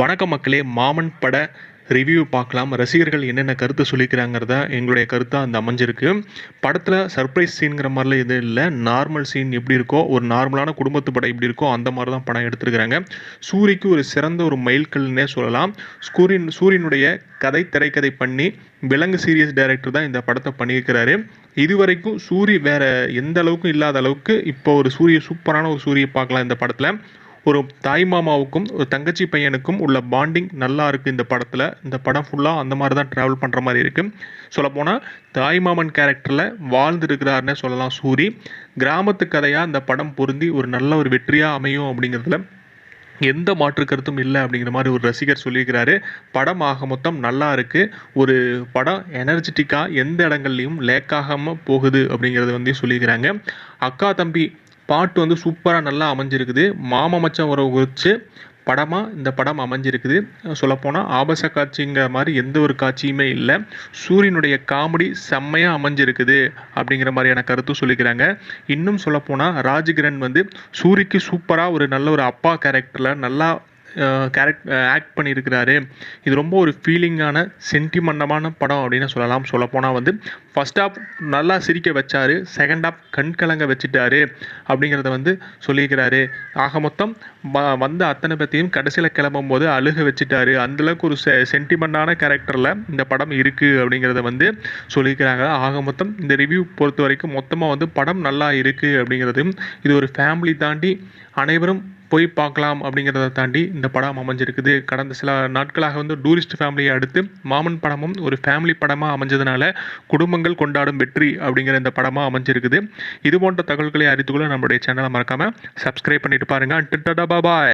வணக்கம் மக்களே மாமன் பட ரிவ்யூ பார்க்கலாம். ரசிகர்கள் என்னென்ன கருத்து சொல்லிக்கிறாங்கிறத எங்களுடைய கருத்தாக அந்த அமைஞ்சிருக்கு. படத்தில் சர்ப்ரைஸ் சீனுங்கிற மாதிரிலாம் எதுவும் இல்லை. நார்மல் சீன் எப்படி இருக்கோ ஒரு நார்மலான குடும்பத்து படம் எப்படி இருக்கோ அந்த மாதிரி தான் படம் எடுத்திருக்கிறாங்க. சூரிக்கு ஒரு சிறந்த ஒரு மைல்கல்னே சொல்லலாம். சூரியன் சூரியனுடைய கதை திரைக்கதை பண்ணி விலங்கு சீரியஸ் டைரக்டர் தான் இந்த படத்தை பண்ணியிருக்கிறாரு. இதுவரைக்கும் சூரி வேற எந்த அளவுக்கும் இல்லாத அளவுக்கு இப்போ ஒரு சூரிய சூப்பரான ஒரு சூரியை பார்க்கலாம் இந்த படத்தில். ஒரு தாய் மாமாவுக்கும் ஒரு தங்கச்சி பையனுக்கும் உள்ள பாண்டிங் நல்லா இருக்குது இந்த படத்தில். இந்த படம் ஃபுல்லாக அந்த மாதிரி தான் ட்ராவல் பண்ணுற மாதிரி இருக்குது சொல்லப்போனால் தாய் மாமன் கேரக்டரில் வாழ்ந்துருக்கிறாருன்னு சொல்லலாம் சூரி. கிராமத்து கதையாக இந்த படம் பொருந்தி ஒரு நல்ல ஒரு வெற்றியாக அமையும் அப்படிங்கிறதுல எந்த மாற்று கருத்தும் இல்லை அப்படிங்கிற மாதிரி ஒரு ரசிகர் சொல்லியிருக்கிறாரு. படம் ஆக மொத்தம் நல்லா இருக்குது ஒரு படம் எனர்ஜெட்டிக்காக எந்த இடங்கள்லையும் லேக்காகாமல் போகுது அப்படிங்கிறத வந்து சொல்லியிருக்கிறாங்க. அக்கா தம்பி பாட்டு வந்து சூப்பராக நல்லா அமைஞ்சிருக்குது. மாமா மச்சான் உறவு குறித்து படமாக இந்த படம் அமைஞ்சிருக்குது. சொல்லப்போனால் ஆபாச காட்சிங்கிற மாதிரி எந்த ஒரு காட்சியுமே இல்லை. சூரியனுடைய காமெடி செம்மையாக அமைஞ்சிருக்குது அப்படிங்கிற மாதிரியான கருத்தும் சொல்லிக்கிறாங்க. இன்னும் சொல்லப்போனால் ராஜகிரண் வந்து சூரிக்கு சூப்பராக ஒரு நல்ல ஒரு அப்பா கேரக்டரில் நல்லா கேரக்ட் ஆக்ட் பண்ணியிருக்கிறாரு. இது ரொம்ப ஒரு ஃபீலிங்கான சென்டிமெண்டமான படம் அப்படின்னு சொல்லலாம். சொல்லப்போனால் வந்து ஃபஸ்ட் ஆஃப் நல்லா சிரிக்க வச்சாரு. செகண்ட் ஆஃப் கண் கலங்க வச்சுட்டாரு அப்படிங்கிறத வந்து சொல்லியிருக்கிறாரு. ஆக மொத்தம் வ- வந்த அத்தனை பற்றியும் கடைசியில் கிளம்பும் போது அழுக வச்சுட்டாரு. அந்தளவுக்கு ஒரு செ சென்டிமெண்டான கேரக்டரில் இந்த படம் இருக்குது அப்படிங்கிறத வந்து சொல்லியிருக்கிறாங்க. ஆக மொத்தம் இந்த ரிவ்யூ பொறுத்த வரைக்கும் மொத்தமாக வந்து படம் நல்லா இருக்குது அப்படிங்கிறதையும் இது ஒரு ஃபேமிலி தாண்டி அனைவரும் போய் பார்க்கலாம் அப்படிங்கிறத தாண்டி இந்த படம் அமைஞ்சிருக்குது. கடந்த சில நாட்களாக வந்து டூரிஸ்ட் ஃபேமிலியை அடுத்து மாமன் படமும் ஒரு ஃபேமிலி படமாக அமைஞ்சதுனால குடும்பங்கள் கொண்டாடும் வெற்றி அப்படிங்கிற இந்த படமாக அமைஞ்சிருக்குது. இது போன்ற தகவல்களை அறிந்துக்கொள்ள நம்மளுடைய சேனலை மறக்காமல் சப்ஸ்கிரைப் பண்ணிட்டு பாருங்கள் பாய்